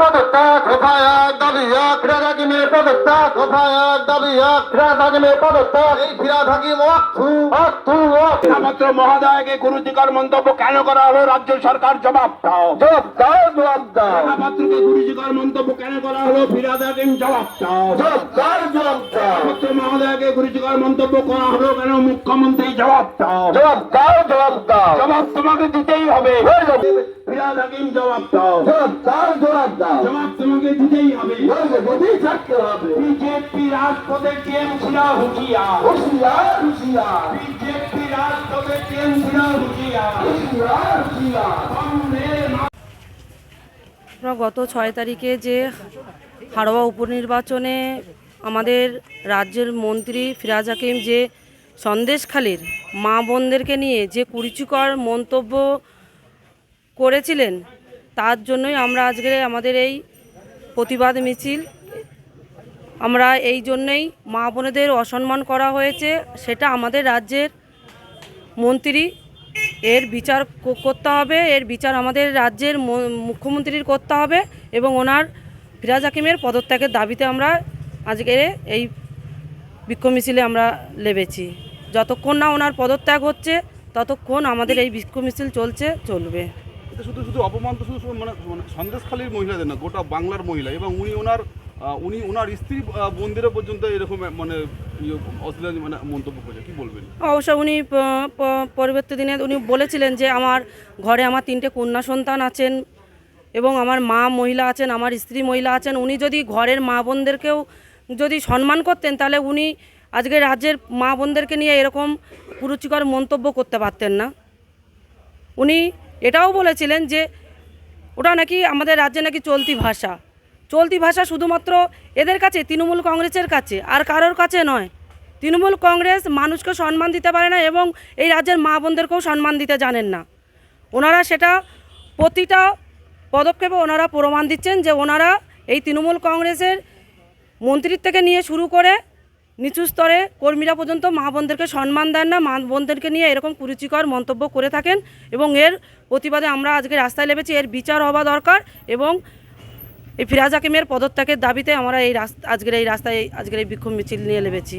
পদত্যাগ পদত্যাগ পদত্যাগ এই ছাত্র মহোদয়কে গুরুজিকর মন্তব্য কেন করা হলো? রাজ্য সরকার জবাব দাও। জবাব দাও জবাব দাও। ছাত্রকে গুরুজিকর মন্তব্য কেন করা হলো? ফিরাদ জবাব দাও। জবাব দাও জবাব দাও। ছাত্র মহোদয়কে গুরুজিকর মন্তব্য করা হলো কেন? মুখ্যমন্ত্রী জবাব দাও। জবাব দাও জবাব দাও। জবাব তোমাকে দিতেই হবে। হয়ে হাকিম জবাব দাও। জবাব দাও জবাব দাও। জবাব তোমাকে দিতেই হবে। থাকতে হবে। বিজেপি রাজপথে টিএমসিরা হুঁশিয়ার হুঁশিয়ার হুঁশিয়ার বিজেপি রাজপথে টিএমসিরা হুঁশিয়ার হুঁশিয়ার হুঁশিয়ার কংগ্রেস আমরা গত ছয় তারিখে যে হাড়োয়া উপনির্বাচনে আমাদের রাজ্যের মন্ত্রী ফিরাজ হাকিম যে সন্দেশখালীর মা বোনদেরকে নিয়ে যে কুরুচিকর মন্তব্য করেছিলেন, তার জন্যই আমরা আজকে আমাদের এই প্রতিবাদ মিছিল, আমরা এই জন্যই মা বোনেদের অসম্মান করা হয়েছে, সেটা আমাদের রাজ্যের মন্ত্রী এর বিচার করতে হবে, এর বিচার আমাদের রাজ্যের মুখ্যমন্ত্রীর করতে হবে এবং ওনার ফিরাজ হাকিমের পদত্যাগের দাবিতে আমরা আজকে এই বিক্ষোভ মিছিলে আমরা লেবেছি। যতক্ষণ না ওনার পদত্যাগ হচ্ছে, ততক্ষণ আমাদের এই বিক্ষোভ মিছিল চলছে, চলবে। শুধু শুধু অপমান তো শুধু মানে মানে সন্দেশখালীর মহিলাদের না গোটা বাংলার মহিলা। এবং উনি ওনার উনি ওনার স্ত্রী আহ, বোনদেরও পর্যন্ত এরকম মানে ইয়ে মানে মন্তব্য অবশ্য উনি পরবর্তী দিনে উনি বলেছিলেন যে আমার ঘরে আমার তিনটে কন্যা সন্তান আছেন এবং আমার মা মহিলা আছেন আমার স্ত্রী মহিলা আছেন। উনি যদি ঘরের মা বোনদেরকেও যদি সম্মান করতেন তাহলে উনি আজকে রাজ্যের মা বোনদেরকে নিয়ে এরকম কুরুচিকর মন্তব্য করতে পারতেন না। উনি এটাও বলেছিলেন যে ওটা নাকি আমাদের রাজ্যে নাকি চলতি ভাষা। চলতি ভাষা শুধুমাত্র এদের কাছে, তৃণমূল কংগ্রেসের কাছে, আর কারোর কাছে নয়। তৃণমূল কংগ্রেস মানুষকে সম্মান দিতে পারে না এবং এই রাজ্যের মা বোনদেরকেও সম্মান দিতে জানেন না। ওনারা সেটা প্রতিটা পদক্ষেপে ওনারা প্রমাণ দিচ্ছেন যে ওনারা এই তৃণমূল কংগ্রেসের মন্ত্রীর থেকে নিয়ে শুরু করে নিচু স্তরে কর্মীরা পর্যন্ত মা বোনদেরকে সম্মান দেন না। মা বোনদেরকে নিয়ে এরকম কুরুচিকর মন্তব্য করে থাকেন এবং এর প্রতিবাদে আমরা আজকে রাস্তায় নেমেছি। এর বিচার হওয়া দরকার এবং এই ফিরাজ হাকিমের পদত্যাগের দাবিতে আমরা এই রাস্তা আজকের এই রাস্তায় আজকের এই বিক্ষোভ মিছিল নিয়ে নেমেছি।